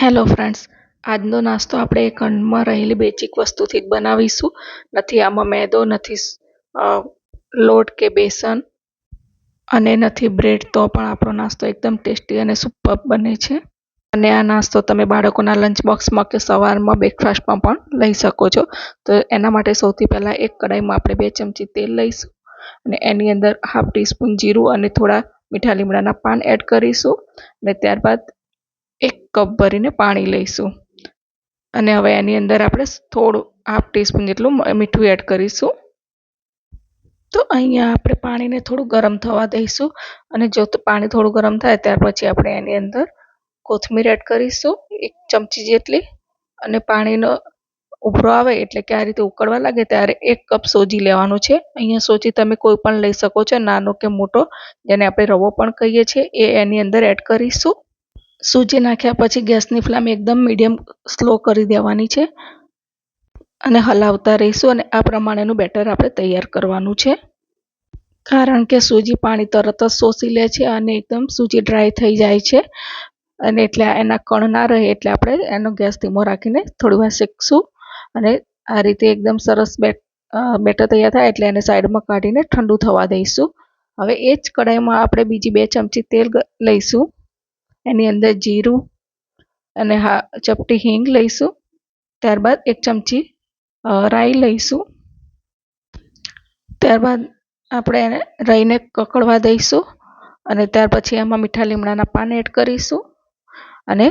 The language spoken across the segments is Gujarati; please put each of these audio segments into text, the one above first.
હેલો ફ્રેન્ડ્સ આજનો નાસ્તો આપણે ખંડમાં રહેલી બેચિક વસ્તુથી જ બનાવીશું. નથી આમાં મેદો, નથી લોટ કે બેસન અને નથી બ્રેડ તો પણ આપણો નાસ્તો એકદમ ટેસ્ટી અને સુપર બને છે. અને આ નાસ્તો તમે બાળકોના લંચ બોક્સમાં કે સવારમાં બ્રેકફાસ્ટમાં પણ લઈ શકો છો. તો એના માટે સૌથી પહેલાં એક કડાઈમાં આપણે બે ચમચી તેલ લઈશું અને એની અંદર હાફ ટીસ્પૂન જીરું અને થોડા મીઠા લીમડાના પાન એડ કરીશું. અને ત્યારબાદ એક કપ ભરીને પાણી લઈશું. અને હવે એની અંદર આપણે થોડું હાફ ટીસ્પૂન જેટલું મીઠું એડ કરીશું. તો અહીંયા આપણે પાણીને થોડું ગરમ થવા દઈશું. અને જો પાણી થોડું ગરમ થાય ત્યાર પછી આપણે એની અંદર કોથમીર એડ કરીશું, એક ચમચી જેટલી. અને પાણીનો ઉભરો આવે એટલે કે આ રીતે ઉકળવા લાગે ત્યારે એક કપ સોજી લેવાનું છે. અહીંયા સોજી તમે કોઈ પણ લઈ શકો છો, નાનો કે મોટો, જેને આપણે રવો પણ કહીએ છીએ, એ એની અંદર એડ કરીશું. સૂજી નાખ્યા પછી ગેસની ફ્લેમ એકદમ મીડિયમ સ્લો કરી દેવાની છે અને હલાવતા રહીશું અને આ પ્રમાણેનું બેટર આપણે તૈયાર કરવાનું છે. કારણ કે સૂજી પાણી તરત જ શોષી લે છે અને એકદમ સૂજી ડ્રાય થઈ જાય છે અને એટલે એના કણ ના રહે એટલે આપણે એનો ગેસ ધીમો રાખીને થોડી વાર શેકશું અને આ રીતે એકદમ સરસ બેટ બેટર તૈયાર થાય એટલે એને સાઈડમાં કાઢીને ઠંડુ થવા દઈશું. હવે એ જ કઢાઈમાં આપણે બીજી બે ચમચી તેલ લઈશું. એની અંદર જીરું અને હા, ચપટી હિંગ લઈશું. ત્યારબાદ એક ચમચી રાઈ લઈશું. ત્યારબાદ આપણે એને રાઈને કકડવા દઈશું અને ત્યાર પછી એમાં મીઠા લીમડાના પાન એડ કરીશું અને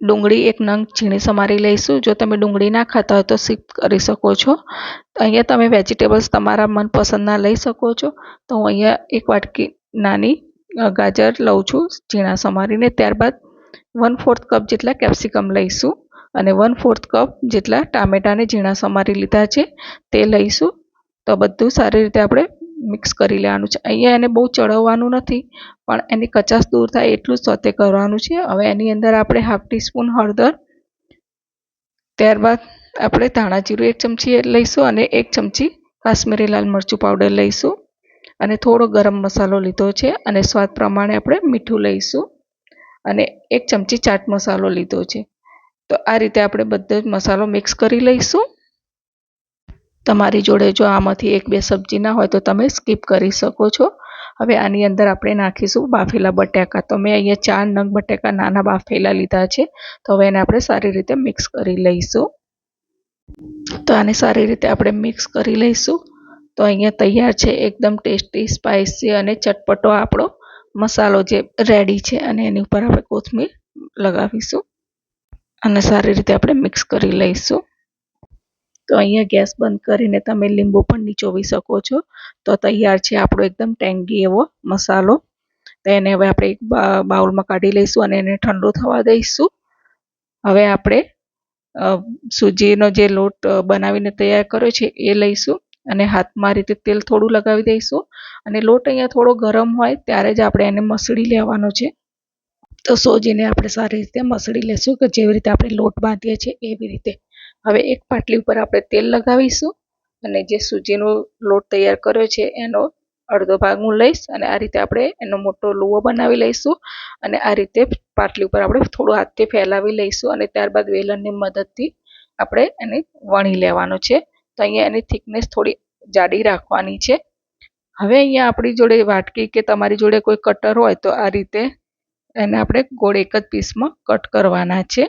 ડુંગળી એક નંગ ઝીણી સમારી લઈશું. જો તમે ડુંગળી ના ખાતા હોય તો સ્કીપ કરી શકો છો. અહીંયા તમે વેજીટેબલ્સ તમારા મનપસંદના લઈ શકો છો. તો હું અહીંયા એક વાટકી નાની ગાજર લઉં છું ઝીણા સમારીને. ત્યારબાદ વન ફોર્થ કપ જેટલા કેપ્સિકમ લઈશું અને વન ફોર્થ કપ જેટલા ટામેટાને ઝીણા સમારી લીધા છે તે લઈશું. તો બધું સારી રીતે આપણે મિક્સ કરી લેવાનું છે. અહીંયા એને બહુ ચડવવાનું નથી, પણ એની કચાશ દૂર થાય એટલું જ સોતે કરવાનું છે. હવે એની અંદર આપણે હાફ ટીસ્પૂન હળદર, ત્યારબાદ આપણે ધાણા જીરું એક ચમચી લઈશું અને એક ચમચી કાશ્મીરી લાલ મરચું પાવડર લઈશું. અને થોડો ગરમ મસાલો લીધો છે અને સ્વાદ પ્રમાણે આપણે મીઠું લઈશું અને એક ચમચી ચાટ મસાલો લીધો છે. તો આ રીતે આપણે બધો જ મસાલો મિક્સ કરી લઈશું. તમારી જોડે જો આમાંથી એક બે સબ્જી ના હોય તો તમે સ્કીપ કરી શકો છો. હવે આની અંદર આપણે નાખીશું બાફેલા બટાકા. તો મેં અહીંયા ચાર નંગ બટાકા નાના બાફેલા લીધા છે. તો હવે એને આપણે સારી રીતે મિક્સ કરી લઈશું. તો આને સારી રીતે આપણે મિક્સ કરી લઈશું. તો અહીંયા તૈયાર છે એકદમ ટેસ્ટી સ્પાઇસી અને ચટપટો આપણો મસાલો જે રેડી છે અને એની ઉપર આપણે કોથમીર લગાવીશું અને સારી રીતે આપણે મિક્સ કરી લઈશું. તો અહીંયા ગેસ બંધ કરીને તમે લીંબુ પણ નીચોવી શકો છો. તો તૈયાર છે આપણો એકદમ ટેંગી એવો મસાલો. તો એને હવે આપણે એક બાઉલમાં કાઢી લઈશું અને એને ઠંડુ થવા દઈશું. હવે આપણે સૂજીનો જે લોટ બનાવીને તૈયાર કર્યો છે એ લઈશું. અને હાથમાં રીતે તેલ થોડું લગાવી દઈશું. અને લોટ અહીંયા થોડો ગરમ હોય ત્યારે જ આપણે એને મસળી લેવાનો છે. તો સોજીને આપણે સારી રીતે મસળી લેશું કે જેવી રીતે આપણે લોટ બાંધીએ છીએ એવી રીતે. હવે એક પાટલી ઉપર આપણે તેલ લગાવીશું અને જે સૂજીનો લોટ તૈયાર કર્યો છે એનો અડધો ભાગ હું લઈશ અને આ રીતે આપણે એનો મોટો લુવો બનાવી લઈશું. અને આ રીતે પાટલી ઉપર આપણે થોડું હાથથી ફેલાવી લઈશું અને ત્યારબાદ વેલણની મદદથી આપણે એને વણી લેવાનો છે. અહીંયા એની થિકનેસ થોડી જાડી રાખવાની છે. હવે અહીંયા આપણી જોડે વાટકી કે તમારી જોડે કોઈ કટર હોય તો આ રીતે એને આપણે ગોળ એક જ પીસમાં કટ કરવાના છે.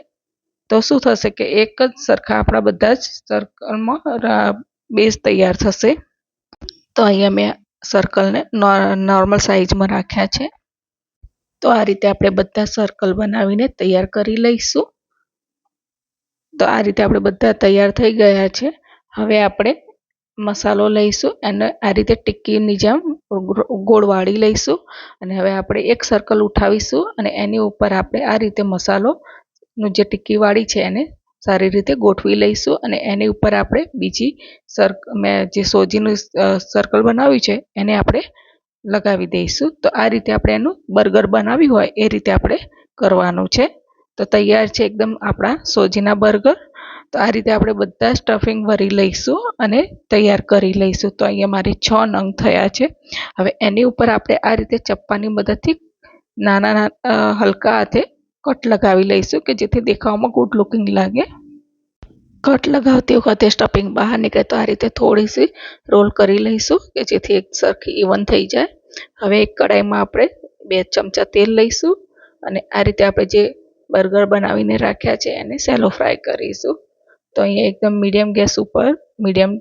તો શું થશે કે એક જ સરખા આપણા બધા જ સર્કલમાં બેઝ તૈયાર થશે. તો અહીંયા મેં સર્કલને નોર્મલ સાઇઝમાં રાખ્યા છે. તો આ રીતે આપણે બધા સર્કલ બનાવીને તૈયાર કરી લઈશું. તો આ રીતે આપણે બધા તૈયાર થઈ ગયા છે. હવે આપણે મસાલો લઈશું અને આ રીતે ટિક્કીની જેમ ગોળ વાળી લઈશું. અને હવે આપણે એક સર્કલ ઉઠાવીશું અને એની ઉપર આપણે આ રીતે મસાલોનું જે ટિક્કી વાળી છે એને સારી રીતે ગોઠવી લઈશું અને એની ઉપર આપણે બીજી સર્ક મેં જે સોજીનું સર્કલ બનાવ્યું છે એને આપણે લગાવી દઈશું. તો આ રીતે આપણે એનું બર્ગર બનાવ્યું હોય એ રીતે આપણે કરવાનું છે. તો તૈયાર છે એકદમ આપણા સોજીના બર્ગર. તો આ રીતે આપણે બધા સ્ટફિંગ ભરી લઈશું અને તૈયાર કરી લઈશું. તો અહીંયા મારી છ નંગ થયા છે. હવે એની ઉપર આપણે આ રીતે ચપ્પાની મદદથી નાના નાના હલકા હાથે કટ લગાવી લઈશું કે જેથી દેખાવમાં ગુડ લુકિંગ લાગે. કટ લગાવતી વખતે સ્ટફિંગ બહાર નીકળે તો આ રીતે થોડી સી રોલ કરી લઈશું કે જેથી એક સરખી ઇવન થઈ જાય. હવે એક કડાઈમાં આપણે બે ચમચા તેલ લઈશું અને આ રીતે આપણે જે બર્ગર બનાવીને રાખ્યા છે એને સેલો ફ્રાય કરીશું. તો અહીંયા એકદમ મીડિયમ ગેસ ઉપર મીડિયમ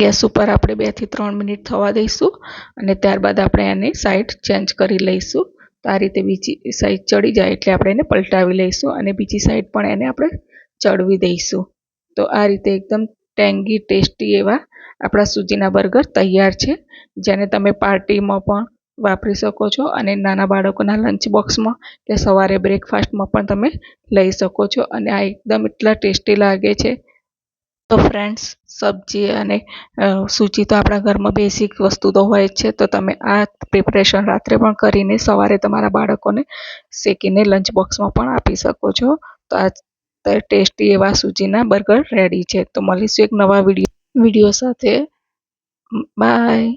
ગેસ ઉપર આપણે બેથી ત્રણ મિનિટ થવા દઈશું અને ત્યારબાદ આપણે એની સાઈડ ચેન્જ કરી લઈશું. તો આ રીતે બીજી સાઈડ ચડી જાય એટલે આપણે એને પલટાવી લઈશું અને બીજી સાઈડ પણ એને આપણે ચડવી દઈશું. તો આ રીતે એકદમ ટેંગી ટેસ્ટી એવા આપણા સૂજીના બર્ગર તૈયાર છે. જેને તમે પાર્ટીમાં પણ વાપરી શકો છો અને નાના બાળકોના લંચ બોક્સમાં કે સવારે બ્રેકફાસ્ટમાં પણ તમે લઈ શકો છો. અને આ એકદમ એટલા ટેસ્ટી લાગે છે તો ફ્રેન્ડ્સ સબ્જી અને સૂચી તો આપણા ઘરમાં બેસિક વસ્તુ તો હોય જ છે. તો તમે આ પ્રિપરેશન રાત્રે પણ કરીને સવારે તમારા બાળકોને શેકીને લંચ બોક્સમાં પણ આપી શકો છો. તો આ ટેસ્ટી એવા સૂજીના બર્ગર રેડી છે. તો મળીશું એક નવા વીડિયો વીડિયો સાથે. બાય.